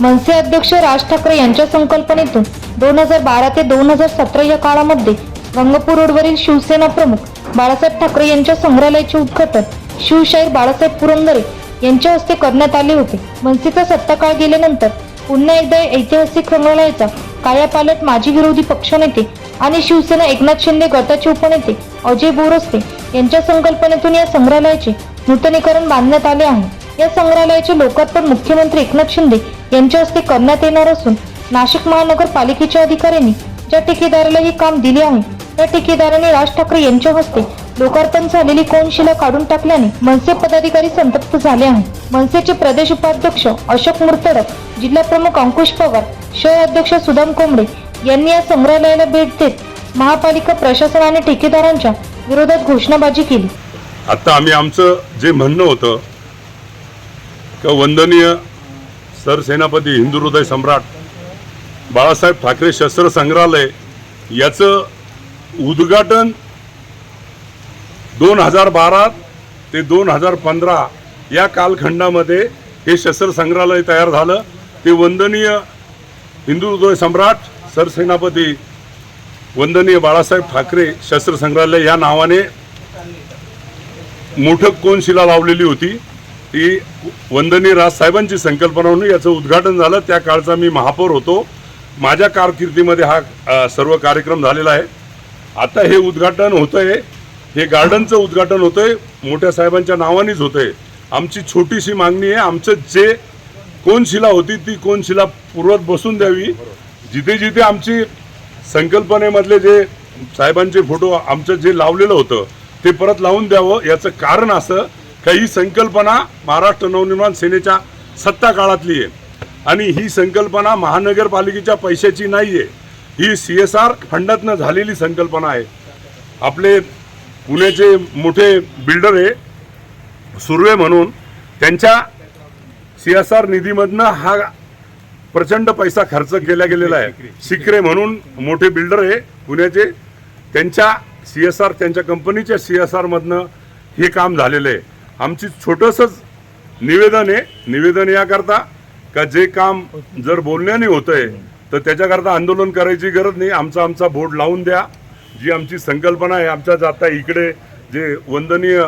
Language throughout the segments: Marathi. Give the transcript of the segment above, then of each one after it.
मनसे अध्यक्ष राज ठाकरे यांच्या संकल्पनेतून दोन हजार बारा ते दोन हजार सतरा या काळामध्ये गंगापूर रोडवरील शिवसेना प्रमुख बाळासाहेब ठाकरे यांच्या संग्रहालयाचे उद्घाटन शिवशाहीर बाळासाहेब पुरंदरे यांच्या हस्ते करण्यात आले होते. मनसेचा सत्ताकाळ गेल्यानंतर पुन्हा एकदा ऐतिहासिक संग्रहालयाचा कायापालट माजी विरोधी पक्षनेते आणि शिवसेना एकनाथ शिंदे गटाचे उपनेते अजय बोरस्ते यांच्या संकल्पनेतून या संग्रहालयाचे नूतनीकरण बांधण्यात आले आहे. या संग्रहालयाचे लोकार्पण मुख्यमंत्री एकनाथ शिंदे यांच्या हस्ते करण्यात येणार असून नाशिक महानगरपालिकेच्या अधिकाऱ्यांनी ज्या ठेकेदाराला हे काम दिले आहे त्या ठेकेदाराने राज ठाकरे यांच्या हस्ते लोकार्पण झालेली कोनशिला काढून टाकल्याने मनसे पदाधिकारी संतप्त झाले आहे. मनसेचे प्रदेश उपाध्यक्ष अशोक मुर्तडक जिल्हा प्रमुख अंकुश पवार शहर अध्यक्ष सुदाम कोंबडे यांनी या संग्रहालयाला भेट देत महापालिका प्रशासन आणि ठेकेदारांच्या विरोधात घोषणाबाजी केली. आता आम्ही आमचं जे म्हणणं होतं का वंदनीय सरसेनापती हिंदू हृदय सम्राट बाळासाहेब ठाकरे शस्त्र संग्रहालय याचं उद्घाटन दोन हजार बारा ते दोन हजार पंधरा या कालखंडामध्ये हे शस्त्र संग्रहालय तयार झालं. ते वंदनीय हिंदू हृदय सम्राट सरसेनापती वंदनीय बाळासाहेब ठाकरे शस्त्र संग्रहालय या नावाने मोठं कोनशिला लावलेली होती. ती वंदनीय राजसाहेबांची संकल्पना म्हणून याचं उद्घाटन झालं. त्या काळचा मी महापौर होतो. माझ्या कारकिर्दीमध्ये हा सर्व कार्यक्रम झालेला आहे. आता हे उद्घाटन होतंय. हे गार्डनचं उद्घाटन होतंय. मोठ्या साहेबांच्या नावानेच होतंय. आमची छोटीशी मागणी आहे. आमचं जे कोनशिला होती ती कोनशिला पूर्वत बसून द्यावी. जिथे जिथे आमची संकल्पनेमधले जे साहेबांचे फोटो आमचं जे लावलेलं होतं ते परत लावून द्यावं. याचं कारण असं का ही संकल्पना महाराष्ट्र नवनिर्माण सेनेच्या सत्ता काळातली आहे. आणि ही संकल्पना महानगरपालिकेच्या पैशाची नाही आहे ही सी एस आर फंडातनं झालेली संकल्पना आहे. आपले पुण्याचे मोठे बिल्डर आहे सुर्वे म्हणून त्यांच्या सी एस आर निधीमधनं हा प्रचंड पैसा खर्च केला गेलेला आहे. शिकरे म्हणून मोठे बिल्डर आहे पुण्याचे. त्यांच्या सी एस आर त्यांच्या कंपनीच्या सी एस आरमधनं हे काम झालेलं आहे. आमची छोटंसंच निवेदन आहे. निवेदन याकरता का जे काम जर बोलण्याने होतंय तर त्याच्याकरता आंदोलन करायची गरज नाही. आमचा आमचा बोर्ड लावून द्या. जी आमची संकल्पना आहे आमच्या जाता इकडे जे वंदनीय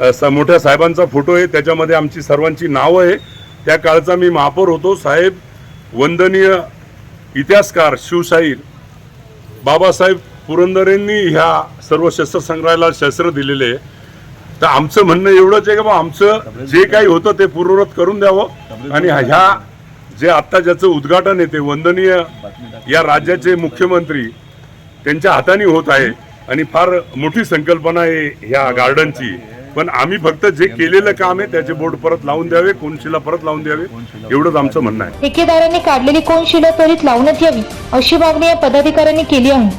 अ, मोठ्या साहेबांचा फोटो आहे त्याच्यामध्ये आमची सर्वांची नावं आहे. त्या काळचा मी महापौर होतो. साहेब वंदनीय इतिहासकार शिवशाहीर बाबासाहेब पुरंदरेंनी ह्या सर्व शस्त्रसंग्रहाला शस्त्र दिलेले आहे. तर आमचं म्हणणं एवढंच आहे की बा आमचं जे काही होतं ते पूर्ववत करून द्यावं. आणि ह्या जे आत्ता ज्याचं उद्घाटन आहे ते वंदनीय या राज्याचे मुख्यमंत्री त्यांच्या हाताने होत आहे आणि फार मोठी संकल्पना आहे ह्या गार्डनची. पण आम्ही फक्त जे केलेलं काम आहे त्याचे बोर्ड परत लावून द्यावे कोनशिला परत लावून द्यावे एवढंच आमचं म्हणणं आहे. ठेकेदारांनी काढलेली कोनशिला त्वरित लावण्यात यावी अशी मागणी या पदाधिकाऱ्यांनी केली आहे.